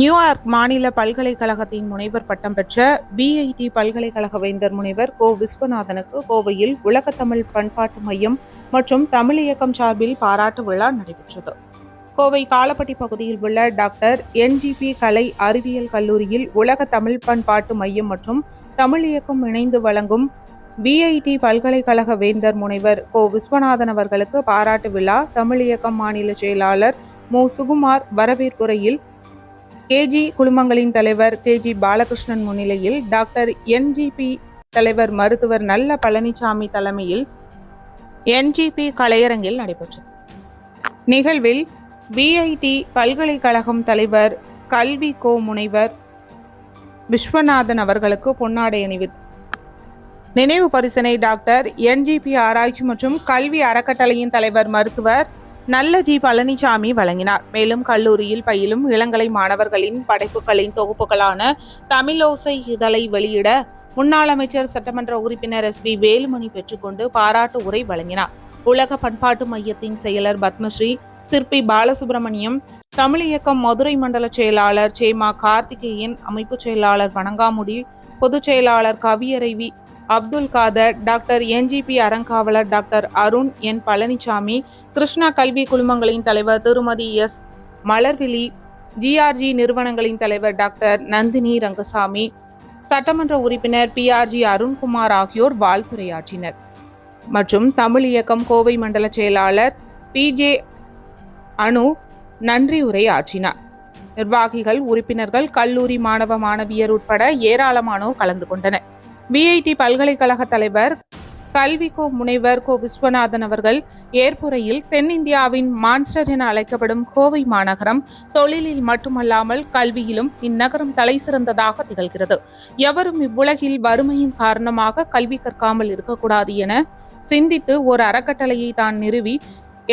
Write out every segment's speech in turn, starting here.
New York மாநில பல்கலைக்கழகத்தின் முனைவர் பட்டம் பெற்ற பிஐடி பல்கலைக்கழக வேந்தர் முனைவர் கோ. விஸ்வநாதனுக்கு கோவையில் உலகத்தமிழ் பண்பாட்டு மையம் மற்றும் தமிழ் இயக்கம் சார்பில் பாராட்டு விழா நடைபெற்றது. கோவை காலப்பட்டி பகுதியில் உள்ள டாக்டர் என்ஜிபி கலை அறிவியல் கல்லூரியில் உலக தமிழ் பண்பாட்டு மையம் மற்றும் தமிழ் இயக்கம் இணைந்து வழங்கும் பிஐடி பல்கலைக்கழக வேந்தர் முனைவர் கோ. விஸ்வநாதன் அவர்களுக்கு பாராட்டு விழா தமிழ் இயக்கம் மாநில செயலாளர் மு. சுகுமார் வரவேற்புரையில் கேஜி குழுமங்களின் தலைவர் கேஜி பாலகிருஷ்ணன் முன்னிலையில் டாக்டர் என்ஜிபி தலைவர் மருத்துவர் நல்ல பழனிசாமி தலைமையில் என்ஜிபி கலையரங்கில் நடைபெற்றது. நிகழ்வில் பிஐடி பல்கலைக்கழகம் தலைவர் கல்வி கோ முனைவர் விஸ்வநாதன் அவர்களுக்கு பொன்னாடை அணிவித்து நினைவு பரிசனை டாக்டர் என்ஜிபி ஆராய்ச்சி மற்றும் கல்வி அறக்கட்டளையின் தலைவர் மருத்துவர் நல்ல ஜி பழனிசாமி வழங்கினார். மேலும் கல்லூரியில் பயிலும் இளங்கலை மாணவர்களின் படைப்புகளின் தொகுப்புகளான தமிழோசை இதழை வெளியிட முன்னாள் அமைச்சர் சட்டமன்ற உறுப்பினர் எஸ் பி வேலுமணி பெற்றுக்கொண்டு பாராட்டு உரை வழங்கினார். உலக பண்பாட்டு மையத்தின் செயலர் பத்மஸ்ரீ சிற்பி பாலசுப்ரமணியம் தமிழ் இயக்கம் மதுரை மண்டல செயலாளர் சேமா கார்த்திகேயன் அமைப்பு செயலாளர் வணங்காமுடி பொதுச் செயலாளர் கவியறைவி அப்துல் காதர் டாக்டர் என்ஜிபி அறங்காவலர் டாக்டர் அருண் என் பழனிசாமி கிருஷ்ணா கல்வி குழுமங்களின் தலைவர் திருமதி எஸ். மலர்விழி ஜிஆர்ஜி நிறுவனங்களின் தலைவர் டாக்டர் நந்தினி ரங்கசாமி சட்டமன்ற உறுப்பினர் பிஆர்ஜி அருண்குமார் ஆகியோர் வாழ்த்துரையாற்றினர். மற்றும் தமிழ் இயக்கம் கோவை மண்டல செயலாளர் பிஜே அனு நன்றி ஆற்றினார் நிர்வாகிகள் உறுப்பினர்கள் கல்லூரி மாணவ மாணவியர் உட்பட ஏராளமானோர் கலந்து கொண்டனர். பிஐடி பல்கலைக்கழக தலைவர் கல்விக்கோ முனைவர் கோ விஸ்வநாதன் அவர்கள் ஏற்புரையில் தென்னிந்தியாவின் மான்ஸ்டர் என அழைக்கப்படும் கோவை மாநகரம் தொழிலில் மட்டுமல்லாமல் கல்வியிலும் இந்நகரம் தலை சிறந்ததாக திகழ்கிறது. எவரும் இவ்வுலகில் வறுமையின் காரணமாக கல்வி கற்காமல் இருக்கக்கூடாது என சிந்தித்து ஒரு அறக்கட்டளையை தான் நிறுவி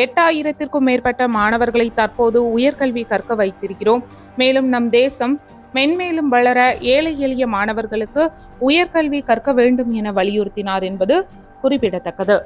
எட்டாயிரத்திற்கும் மேற்பட்ட மாணவர்களை தற்போது உயர்கல்வி கற்க வைத்திருக்கிறோம். மேலும் நம் தேசம் மென்மேலும் வளர ஏழை எளிய மாணவர்களுக்கு உயர்கல்வி கற்க வேண்டும் என வலியுறுத்தினார் என்பது குறிப்பிடத்தக்கது.